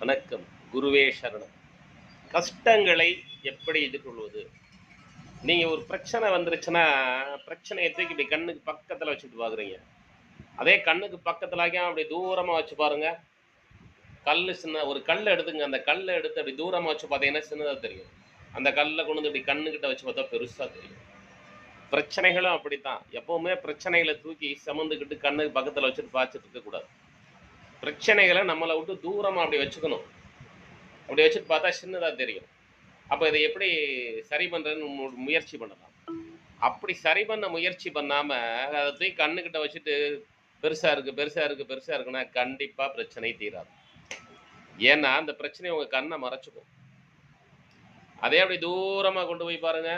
வணக்கம். குருவே சரணம். கஷ்டங்களை எப்படி எதிர்கொள்வது? நீங்கள் ஒரு பிரச்சனை வந்துருச்சுன்னா பிரச்சனையை தூக்கி இப்படி கண்ணுக்கு பக்கத்தில் வச்சுட்டு பார்க்குறீங்க அதே கண்ணுக்கு பக்கத்துல அப்படி தூரமாக வச்சு பாருங்க. கல் சின்ன ஒரு கல் எடுத்துங்க. அந்த கல்லை எடுத்து அப்படி தூரமாக வச்சு பார்த்தீங்கன்னா சின்னதாக தெரியும்? அந்த கல்லை கொண்டு வந்து இப்படி கண்ணுக்கிட்ட வச்சு பார்த்தா பெருசாக தெரியும். பிரச்சனைகளும் அப்படித்தான். எப்போவுமே பிரச்சனைகளை தூக்கி சமந்துக்கிட்டு கண்ணுக்கு பக்கத்தில் வச்சுட்டு பார்த்துட்டு இருக்கக்கூடாது. பிரச்சனைகளை நம்மளை விட்டு தூரமா அப்படி வச்சுக்கணும். அப்படி வச்சுட்டு பார்த்தா சின்னதாக தெரியும். அப்போ இதை எப்படி சரி பண்றதுன்னு முயற்சி பண்ணலாம். அப்படி சரி பண்ண முயற்சி பண்ணாமல் அதை தூக்கி கண்ணுக்கிட்ட வச்சுட்டு பெருசா இருக்கு பெருசா இருக்கு பெருசா இருக்குன்னா கண்டிப்பா பிரச்சனை தீராது. ஏன்னா அந்த பிரச்சனை உங்க கண்ணை மறைச்சுக்கும். அதே அப்படி தூரமா கொண்டு போய் பாருங்க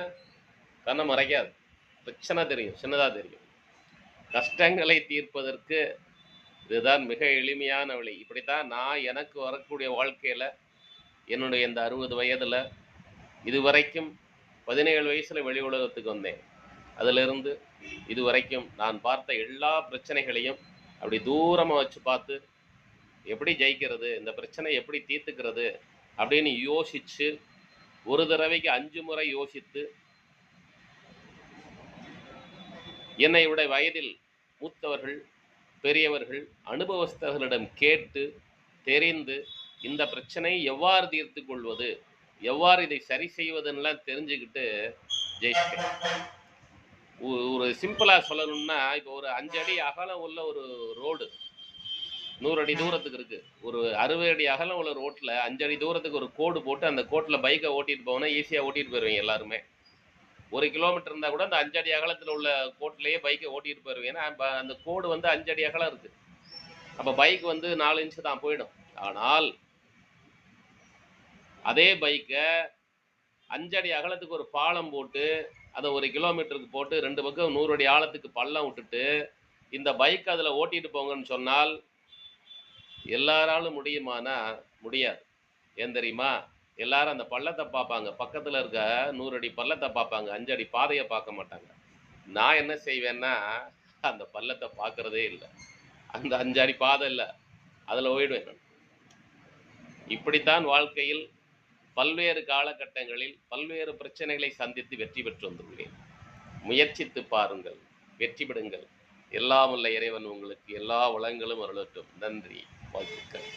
கண்ணை மறைக்காது. பிரச்சனை தெரியும் சின்னதா தெரியும். கஷ்டங்களை தீர்ப்பதற்கு இதுதான் மிக எளிமையான வழி இப்படித்தான் நான் எனக்கு வரக்கூடிய வாழ்க்கையில் என்னுடைய இந்த அறுபது வயதில் இதுவரைக்கும் பதினேழு வயசில் வெளி உலகத்துக்கு வந்தேன். அதிலிருந்து இதுவரைக்கும் நான் பார்த்த எல்லா பிரச்சனைகளையும் அப்படி தூரமாக வச்சு பார்த்து எப்படி ஜெயிக்கிறது இந்த பிரச்சனை எப்படி தீர்த்துக்கிறது அப்படின்னு யோசித்து ஒரு தடவைக்கு அஞ்சு முறை யோசித்து என்னை விட வயதில் மூத்தவர்கள் பெரியவர்கள் அனுபவஸ்தர்களிடம் கேட்டு தெரிந்து இந்த பிரச்சனையை எவ்வாறு தீர்த்து கொள்வது எவ்வாறு இதை சரி செய்வதுன்னெலாம் தெரிஞ்சுக்கிட்டு ஜெயிச்சிட்டேன் ஒரு சிம்பிளாக சொல்லணும்னா இப்போ ஒரு அஞ்சு அடி அகலம் உள்ள ஒரு ரோடு நூறு அடி தூரத்துக்கு இருக்குது ஒரு அறுபது அடி அகலம் உள்ள ரோட்டில் அஞ்சு அடி தூரத்துக்கு ஒரு கோடு போட்டு அந்த கோட்டில் பைக்கை ஓட்டிகிட்டு போனா ஈஸியாக ஓட்டிகிட்டு போயிடுவீங்க எல்லாருமே. ஒரு கிலோமீட்டர் இருந்தால் கூட அந்த அஞ்சடி அகலத்தில் உள்ள கோட்லயே பைக்கை ஓட்டிட்டு போயிடுவேன் ஏன்னா அந்த கோடு வந்து அஞ்சடி அகலம் இருக்கு. அப்போ பைக் வந்து நாலு இன்ச்சு தான் போயிடும். ஆனால் அதே பைக்கை அஞ்சடி அகலத்துக்கு ஒரு பாலம் போட்டு அதை ஒரு கிலோமீட்டருக்கு போட்டு ரெண்டு பக்கம் நூறு அடி ஆழத்துக்கு பள்ளம் விட்டுட்டு இந்த பைக் அதில் ஓட்டிட்டு போங்கன்னு சொன்னால் எல்லாராலும் முடியுமானா முடியாது. ஏன் தெரியுமா? எல்லாரும் அந்த பள்ளத்தை பார்ப்பாங்க. பக்கத்தில் இருக்க நூறு அடி பள்ளத்தை பார்ப்பாங்க. அஞ்சு அடி பாதையை பார்க்க மாட்டாங்க. நான் என்ன செய்வேன்னா அந்த பள்ளத்தை பார்க்குறதே இல்லை. அந்த அஞ்சு அடி பாதை இல்லை. அதில் ஓயிடுவேன் இப்படித்தான் வாழ்க்கையில் பல்வேறு காலகட்டங்களில் பல்வேறு பிரச்சனைகளை சந்தித்து வெற்றி பெற்று வந்துள்ளேன். முயற்சித்து பாருங்கள். வெற்றி பெறுங்கள். எல்லாம் உள்ள இறைவன் உங்களுக்கு எல்லா வளங்களும் அருளட்டும். நன்றி. வாழ்த்துக்கள்.